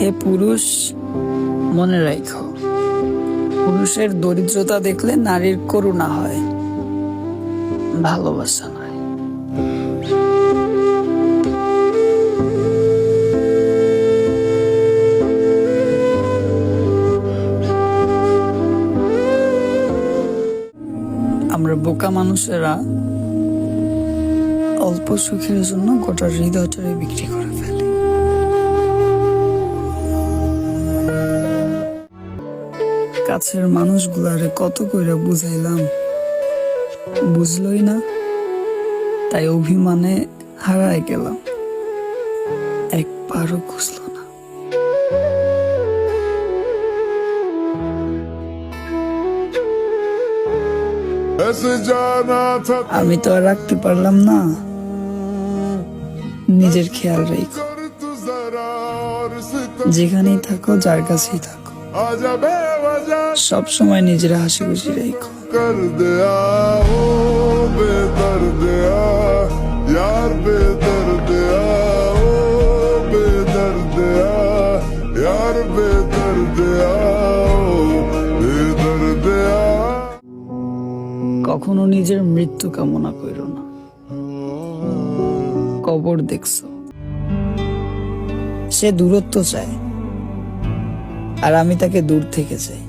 হে পুরুষ, মনে রাখো পুরুষের দরিদ্রতা দেখলে নারীর করুণা হয়, ভালোবাসা নয়। আমরা বোকা মানুষেরা অল্প সুখের জন্য গোটা হৃদয়টারে বিক্রি করে। কাছের মানুষগুলারে কত কইরা বুঝাইলাম। বুঝলই না? তাই অভিমানে হারায় গেলাম। একবারও খুঁজল না। আমি তো আর রাখতে পারলাম না। নিজের খেয়াল রেখো। যেখানেই থাকো, যার কাছেই থাকো। সব সময় নিজের হাসি খুশি রেখো कर दिया ओ बेदर्द आ यार बेदर्द आ ओ बेदर्द आ यार बेदर्द आ ओ बेदर्द आ কখনো নিজের মৃত্যু কামনা করো না কবর দেখছো সে দূরত্ব চায় আর আমি তাকে দূর থেকে চাই।